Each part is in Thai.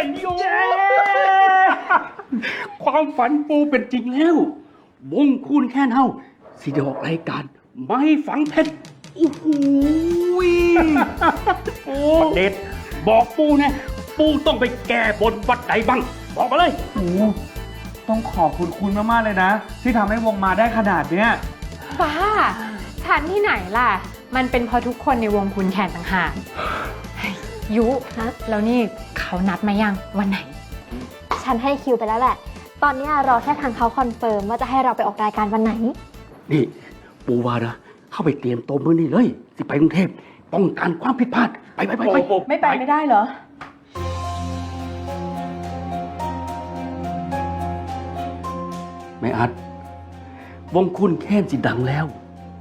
ชัยโยความฝันปูเป็นจริงแล้ววงคูณแค่เท่าสิได้ออกรายการไม่ฝังเพชรโอ้โหยโอ้เด็ดบอกปูนะปูต้องไปแก้บนวัดใดบ้าง บอกมาเลยโอ้ต้องขอบคุณคุณมากๆเลยนะ ที่ทำให้วงมาได้ขนาดเนี้ยป้าฉันที่ไหนล่ะ มันเป็นเพราะทุกคนในวงคุณแคนต่างหากเฮ้ยยุ แล้วนี่ เขานัดมายังวันไหน ฉันให้คิวไปแล้วแหละ ตอนเนี้ยรอแค่ทางเขาคอนเฟิร์มว่าจะให้เราไปออกรายการวันไหน นี่ปูว่านะ เข้าไปเตรียมตัวมือนี่เลย สิไปกรุงเทพป้องกันความผิดพลาด ไปไปไปไปไม่ไปไม่ได้เหรอไม่อัด วงคุณแค่นสิดังแล้ว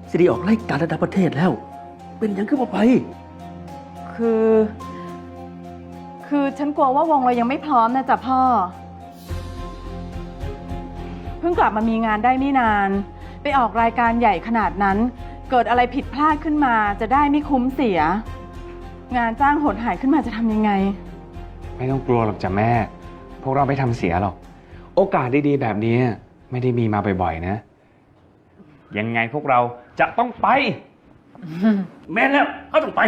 สิได้ออกรายการระดับประเทศแล้ว เป็นหยังขึ้นมาไป คือ คือฉันกลัวว่าวงเรายังไม่พร้อมนะจ๊ะพ่อ เพิ่งกลับมามีงานได้ไม่นาน ไปออกรายการใหญ่ขนาดนั้น เกิดอะไรผิดพลาดขึ้นมาจะได้ไม่คุ้มเสีย งานจ้างหดหายขึ้นมาจะทำยังไง ไม่ต้องกลัวหรอกจ้ะแม่ พวกเราไม่ทำเสียหรอก โอกาสดีๆ แบบนี้ไม่ได้มีมาบ่อยๆนะ ยังไงพวกเราจะต้องไป แม่นแล้วเขาต้องไป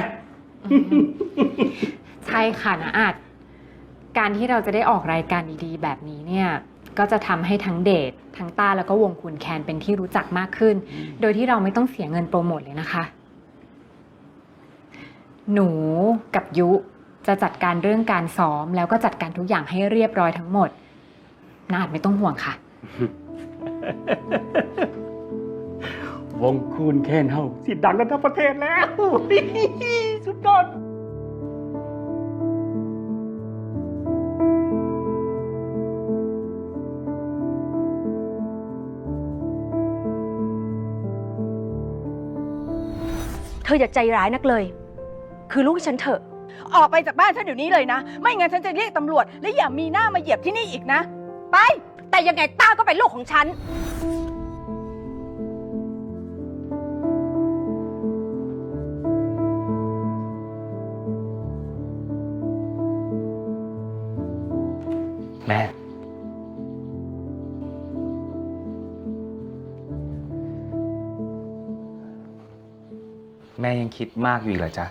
ใช่ค่ะนะอาจการที่เราจะได้ออกรายการดีๆ แบบนี้เนี่ยก็จะทำให้ทั้งเดททั้งต้าแล้วก็วงคุณแคนเป็นที่รู้จักมากขึ้น โดยที่เราไม่ต้องเสียเงินโปรโมทเลยนะคะ หนูกับยุจะจัดการเรื่องการซ้อม แล้วก็จัดการทุกอย่างให้เรียบร้อยทั้งหมดนาอาจไม่ต้องห่วงค่ะ วงคุณแค่นเท่าสิดังกันทั้งประเทศแล้ว สุดยอด เธออย่าใจร้ายนักเลย คือลูกฉันเถอะ ออกไปจากบ้านฉันเดี๋ยวนี้เลยนะ ไม่งั้นฉันจะเรียกตำรวจ และอย่ามีหน้ามาเหยียบที่นี่อีกนะ ไป แต่ยังไงต้าก็เป็นลูกของฉัน แม่ แม่ยังคิดมากอยู่อีกเหรอจ๊ะ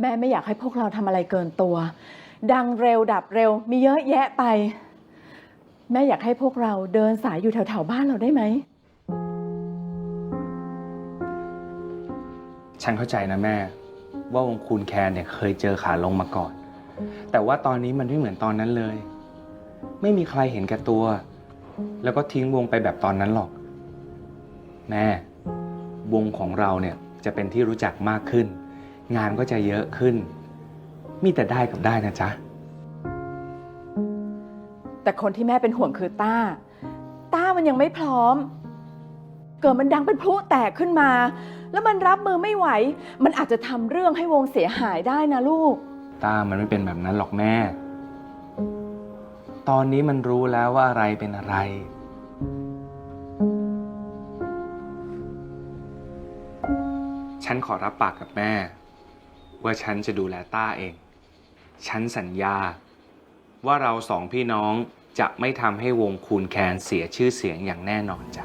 แม่ไม่อยากให้พวกเราทำอะไรเกินตัว ดังเร็วดับเร็วมีเยอะแยะไป แม่อยากให้พวกเราเดินสายอยู่แถวๆบ้านเราได้ไหม ฉันเข้าใจนะแม่ ว่าวงคูณแคนเนี่ยเคยเจอขาลงมาก่อน แต่ว่าตอนนี้มันไม่เหมือนตอนนั้นเลย ไม่มีใครเห็นแก่ตัว แล้วก็ทิ้งวงไปแบบตอนนั้นหรอก แม่ วงของเราเนี่ยจะเป็นที่รู้จักมากขึ้น งานก็จะเยอะขึ้น มีแต่ได้กับได้นะจ๊ะ แต่คนที่แม่เป็นห่วงคือต้า ต้ามันยังไม่พร้อม เกิดมันดังเป็นพลุแตกขึ้นมา แล้วมันรับมือไม่ไหว มันอาจจะทำเรื่องให้วงเสียหายได้นะลูก ต้ามันไม่เป็นแบบนั้นหรอกแม่ ตอนนี้มันรู้แล้วว่าอะไรเป็นอะไร ฉันขอรับปากกับแม่ ว่าฉันจะดูแลต้าเอง ฉันสัญญา ว่าเราสองพี่น้องจะไม่ทำให้วงคูณแคนเสียชื่อเสียงอย่างแน่นอนจ้ะ